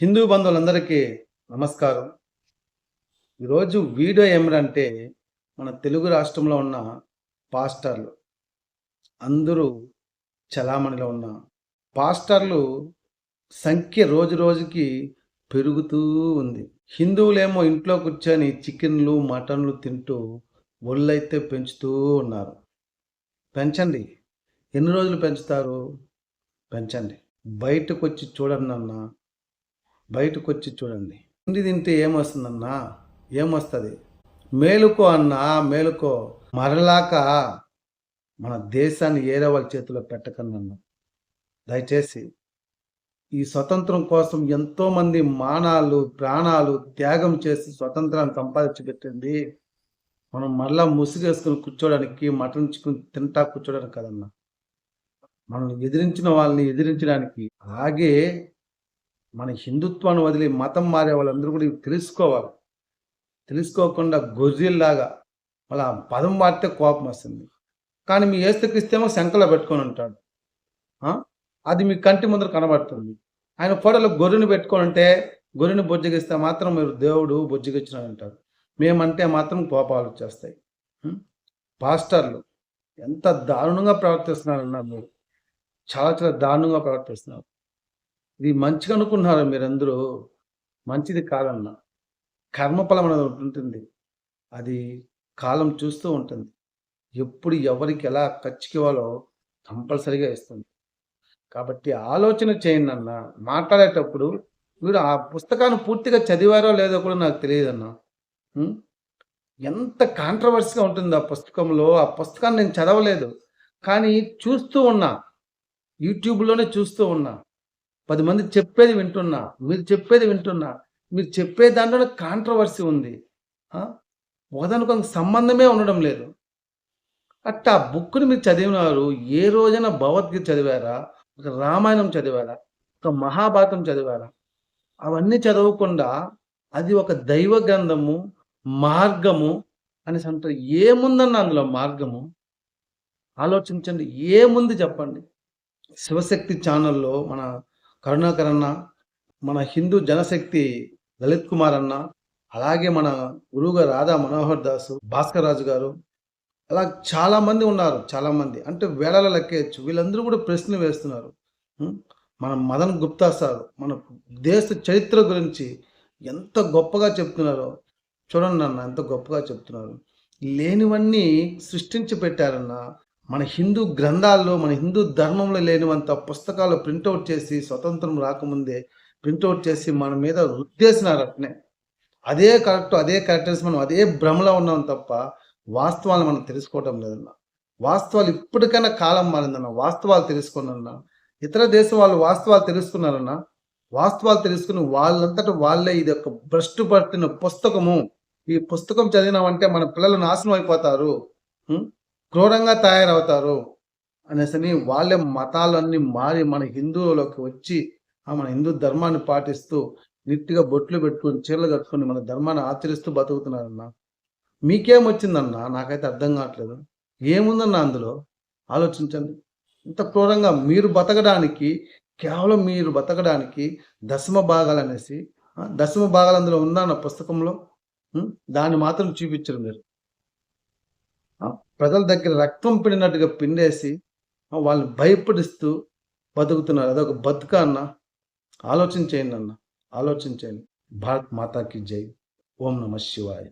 హిందూ బంధువులందరికీ నమస్కారం. ఈరోజు వీడియో ఏమిటంటే మన తెలుగు రాష్ట్రంలో ఉన్న పాస్టర్లు అందరూ చలామణిలో ఉన్న పాస్టర్లు సంఖ్య రోజు రోజుకి పెరుగుతూ ఉంది. హిందువులేమో ఇంట్లో కూర్చొని చికెన్లు మటన్లు తింటూ ఒళ్ళైతే పెంచుతూ ఉన్నారు. పెంచండి. ఎన్ని రోజులు పెంచుతారు? పెంచండి. బయటకు వచ్చి చూడండి అన్నా. బయటకు వచ్చి చూడండి. తిండి తింటే ఏమొస్తుందన్నా? ఏమొస్తుంది? మేలుకో అన్నా మేలుకో. మరలాక మన దేశాన్ని ఏరే వాళ్ళ చేతిలో పెట్టకన్నా దయచేసి ఈ స్వతంత్రం కోసం ఎంతోమంది మానాలు ప్రాణాలు త్యాగం చేసి స్వతంత్రాన్ని సంపాదించి పెట్టింది మనం మరలా ముసుగేసుకుని కూర్చోడానికి మటన్ చికెన్ తింటా కూర్చోడానికి కదన్నా. మనం ఎదిరించిన వాళ్ళని ఎదిరించడానికి అలాగే మన హిందుత్వాన్ని వదిలి మతం మారే వాళ్ళందరూ కూడా ఇవి తెలుసుకోవాలి. తెలుసుకోకుండా గొర్రెల్లాగా వాళ్ళ పదం వాడితే కోపం వస్తుంది. కానీ మీ ఏస్తుక్రిస్తేమో శంకలో పెట్టుకొని ఉంటాడు. అది మీ కంటి ముందర కనబడుతుంది. ఆయన ఫోటోలో గొర్రెని పెట్టుకొని ఉంటే గొర్రెని బొజ్జగిస్తే మాత్రం మీరు దేవుడు బొజ్జగిచ్చినాడు అంటారు మేమంటే మాత్రం కోపాలు వచ్చేస్తాయి. పాస్టర్లు ఎంత దారుణంగా ప్రవర్తిస్తున్నారన్నారు మీరు. చాలా చాలా దారుణంగా ప్రవర్తిస్తున్నారు. ఇది మంచిగా అనుకున్నారు మీరందరూ? మంచిది కాదన్న. కర్మఫలం అనేది ఉంటుంది. అది కాలం చూస్తూ ఉంటుంది. ఎప్పుడు ఎవరికి ఎలా ఖర్చుకివ్వాలో కంపల్సరీగా ఇస్తుంది. కాబట్టి ఆలోచన చేయండి అన్న. మాట్లాడేటప్పుడు మీరు ఆ పుస్తకాన్ని పూర్తిగా చదివారో లేదో కూడా నాకు తెలియదు అన్న ఎంత కాంట్రవర్సీగా ఉంటుంది ఆ పుస్తకంలో. ఆ పుస్తకాన్ని నేను చదవలేదు. కానీ చూస్తూ ఉన్నా. యూట్యూబ్లోనే చూస్తూ ఉన్నా. పది మంది చెప్పేది వింటున్నా మీరు చెప్పేది వింటున్నా మీరు చెప్పే దాంట్లోనే కాంట్రవర్సీ ఉంది. ఆ? ఒకదానికి సంబంధమే ఉండడం లేదు. అట్ట ఆ బుక్ని మీరు చదివినారు ఏ రోజైనా భగవద్గీత చదివారా? ఒక రామాయణం చదివారా? ఒక మహాభారతం చదివారా? అవన్నీ చదవకుండా అది ఒక దైవ గ్రంథము మార్గము అనేసి అంటారు ఏముందన్న అందులో మార్గము? ఆలోచించండి ఏముంది చెప్పండి? శివశక్తి ఛానల్లో మన కరుణాకర్ అన్న మన హిందూ జనశక్తి లలిత్ కుమార్ అన్న అలాగే మన గురువుగా రాధా మనోహర్ దాసు భాస్కర్ రాజు గారు అలా చాలామంది ఉన్నారు చాలామంది. అంటే వేళల లెక్కేయచ్చు వీళ్ళందరూ కూడా ప్రశ్న వేస్తున్నారు. మన మదన్ గుప్తా సార్ మన దేశ చరిత్ర గురించి ఎంత గొప్పగా చెప్తున్నారో చూడండి అన్న ఎంత గొప్పగా చెప్తున్నారు. లేనివన్నీ సృష్టించి పెట్టారన్న మన హిందూ గ్రంథాల్లో మన హిందూ ధర్మంలో లేనివంత పుస్తకాలు ప్రింట్అవుట్ చేసి స్వతంత్రం రాకముందే ప్రింట్అవుట్ చేసి మన మీద రుద్దేసినారు అట్నే. అదే కరెక్ట్ అదే క్యారెక్టర్స్ మనం అదే భ్రమలో ఉన్నాం తప్ప వాస్తవాలు మనం తెలుసుకోవటం లేదన్న. వాస్తవాలు ఇప్పటికైనా కాలం మారిందన్న వాస్తవాలు తెలుసుకున్నా ఇతర దేశం వాళ్ళు వాస్తవాలు తెలుసుకున్నారన్న వాస్తవాలు తెలుసుకుని వాళ్ళంతటా వాళ్ళే ఇది ఒక భ్రష్టు పట్టిన పుస్తకము. ఈ పుస్తకం చదివినామంటే మన పిల్లలు నాశనం అయిపోతారు. క్రూరంగా తయారవుతారు అనేసని వాళ్ళే మతాలన్నీ మారి మన హిందువులోకి వచ్చి ఆ మన హిందూ ధర్మాన్ని పాటిస్తూ నిట్టిగా బొట్లు పెట్టుకొని చీరలు కట్టుకొని మన ధర్మాన్ని ఆచరిస్తూ బతుకుతున్నారన్న. మీకేమొచ్చిందన్నా? నాకైతే అర్థం కావట్లేదు. ఏముందన్న అందులో? ఆలోచించండి. ఇంత క్రూరంగా మీరు బతకడానికి కేవలం మీరు బతకడానికి దశమ భాగాలు అనేసి దశమ భాగాలు అందులో ఉందన్న పుస్తకంలో? దాన్ని మాత్రం చూపించరు మీరు. ప్రజల దగ్గర రక్తం పిండినట్టుగా పిండేసి వాళ్ళు వాళ్ళని భయపడిస్తూ బతుకుతున్నారు. అదొక బతుక అన్న. ఆలోచించేయండి అన్న. ఆలోచించండి భారత్ మాతాకి జై. ఓం నమ శివాయ.